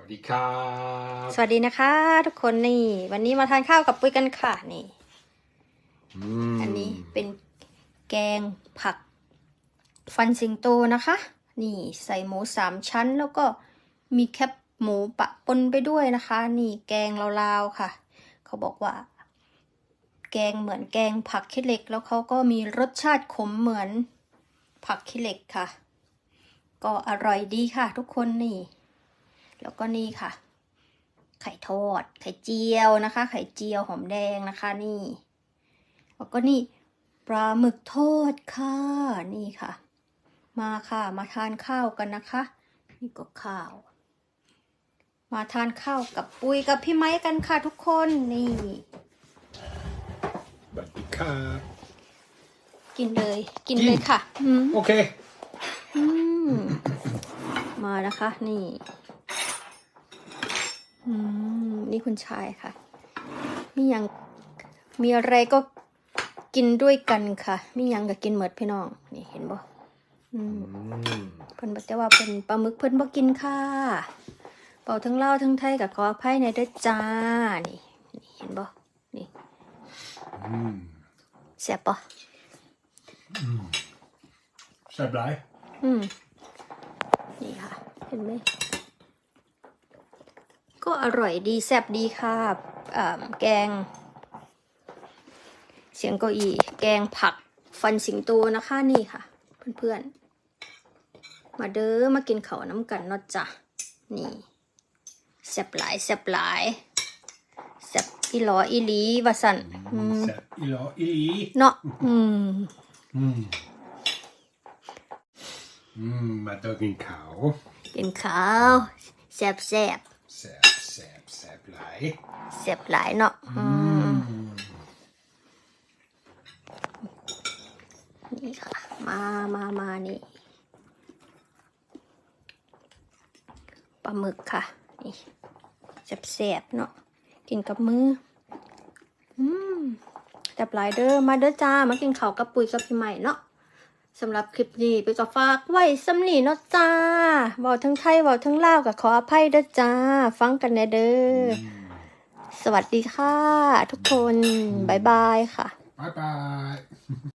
วัสดีครับ สวัสดีนะคะ ทุกคนนี่ วันนี้มาทานข้าวกับปุ้ยกันค่ะนี่มอันนี้เป็นแกงผัก ฟันสิงโตนะคะ นี่ใส่หมูสามชั้น แล้วก็มีแคบหมูปะปนไปด้วยนะคะ นี่แกงลาวๆค่ะ เขาบอกว่า แกงเหมือนแกงผักขี้เหล็ก แล้วเขาก็มีรสชาติขมเหมือนผักขี้เหล็กค่ะ ก็อร่อยดีค่ะ ทุกคนนี่ แล้วก็นี่ค่ะ ไข่ทอด ไข่เจียวนะคะ ไข่เจียวหอมแดงนะคะนี่ แล้วก็นี่ปลาหมึกทอดค่ะ นี่ค่ะ มาค่ะ มาทานข้าวกันนะคะ นี่ก็ข้าว มาทานข้าวกับปุ้ยกับพี่ไม้กันค่ะทุกคนนี่สวัสดีครับกินเลย กินเลยค่ะอืมโอเค อืม มานะคะ นี่ อืม นี่คุณชายค่ะมียังมีอะไรก็กินด้วยกันค่ะมียังก็กินเหมือดพี่น้อง นี่เห็นบ่อืมอืมเพิ่นบอกแต่ว่าเป็นปลาหมึกเพิ่นบ่กินค่ะเป่าทั้งเล่าวทั้งไทยกับขออภัยในเด้อจ้า นี่นี่เห็นบ่นี่อืมแซ่บปะแซ่บหลายอืม นี่ค่ะ เห็นไหม ก็อร่อยดีแซ่บดีค่ะอ่าแกง เสียงเก้าอี้แกงผักฟันสิงโตนะคะนี่ค่ะ เพื่อนๆ มาเด้อมากินข้าวน้ำกันเนาะจ้ะนี่แซ่บหลายแซ่บหลายแซ่บอีหลออีหลีว่าสันอืมแซ่บอีหลออีหลีเนาะอืมอืมอืมมาต้องกินข้าวกินข้าวแซ่บแซ่บแซ่บ แซ่บหลายแซ่บหลายเนาะอืมนี่ค่ะ มามามานี่ปลาหมึกค่ะ นี่แซ่บๆเนาะกินกับมือ อืมแซ่บหลายเด้อมาเด้อจ้า มากินข้าวกับปุ๋ยกับพี่ใหม่เนาะ สำหรับคลิปนี้ไปก็ฝากไว้สำนีเนาะจ้าเว้าทั้งไทยเว้าทั้งลาวก็ขออภัยเด้อจ้า ฟังกันแน่เด้ออสวัสดีค่ะ ทุกคน บ๊ายบายค่ะบายบาย